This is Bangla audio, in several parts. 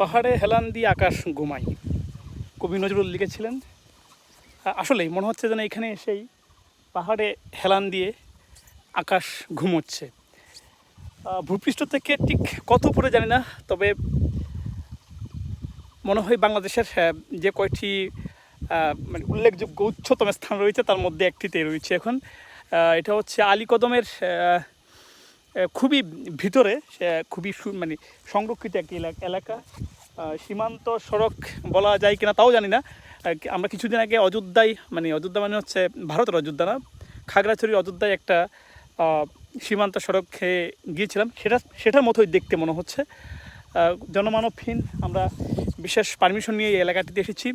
পাহাড়ে হেলান দিয়ে আকাশ ঘুমাই কবি নজরুল লিখেছিলেন আসলেই মনে হচ্ছে যেন এখানে এসেই পাহাড়ে হেলান দিয়ে আকাশ ঘুমোচ্ছে। ভূপৃষ্ঠ থেকে ঠিক কত উপরে জানি না, তবে মনে হয় বাংলাদেশের যে কয়টি মানে উল্লেখযোগ্য উচ্চতম স্থান রয়েছে, তার মধ্যে একটিতে রয়েছে এখন। এটা হচ্ছে আলীকদমের খুবই ভিতরে খুবই মানে সংরক্ষিত একটি এলাকা। এলাকা সীমান্ত সড়ক বলা যায় কিনা তাও জানি না। আমরা কিছুদিন আগে অযোধ্যায় মানে অযোধ্যা মানে হচ্ছে ভারতের অযোধ্যা না খাগড়াছড়ির অযোধ্যায় একটা সীমান্ত সড়কে গিয়েছিলাম। সেটা সেটার মতোই দেখতে মনে হচ্ছে। জনমানবহীন আমরা বিশেষ পারমিশন নিয়ে এই এলাকাটিতে এসেছি।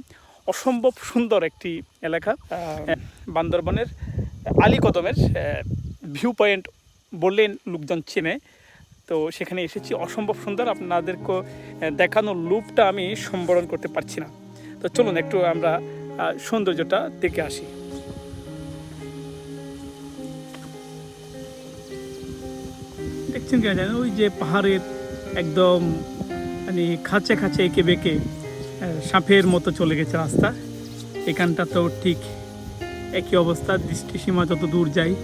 অসম্ভব সুন্দর একটি এলাকা বান্দরবনের আলী কদমের ভিউ পয়েন্ট বললেন লোকজন চেনে। তো সেখানে এসেছি। অসম্ভব সুন্দর আপনাদেরকে দেখানোর লুপটা আমি সম্বরণ করতে পারছি না। তো চলুন একটু আমরা সৌন্দর্যটা দেখে আসি। দেখছেন কেন জানেন? ওই যে পাহাড়ের একদম মানে খাঁচে খাঁচে এঁকে বেঁকে সাপের মতো চলে গেছে রাস্তা। এখানটা তো ঠিক একই অবস্থা। দৃষ্টিসীমা যত দূর যাই,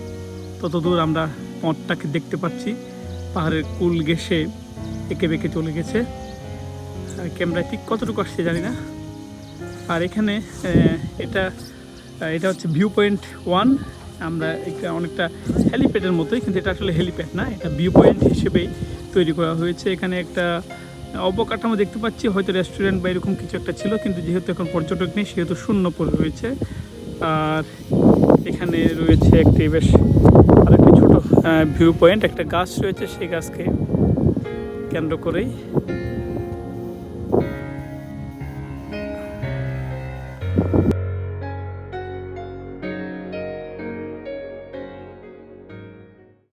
তত দূর আমরা পথটাকে দেখতে পাচ্ছি। পাহাড়ের কুল ঘেসে এঁকে বেঁকে চলে গেছে। ক্যামেরায় ঠিক কতটুকু আসছে জানি না। আর এখানে এটা এটা হচ্ছে ভিউ পয়েন্ট ওয়ান আমরা এটা অনেকটা হেলিপ্যাডের মতোই, কিন্তু এটা আসলে হেলিপ্যাড না, এটা ভিউ পয়েন্ট হিসেবেই তৈরি করা হয়েছে। এখানে একটা অবকাঠামো দেখতে পাচ্ছি, হয়তো রেস্টুরেন্ট বা এরকম কিছু একটা ছিল, কিন্তু যেহেতু এখন পর্যটক নেই, সেহেতু শূন্য পড়ে রয়েছে। আর এখানে রয়েছে একটি বেশ ভিউ পয়েন্ট একটা গাছ রয়েছে সেই গাছকে কেন্দ্র করেই।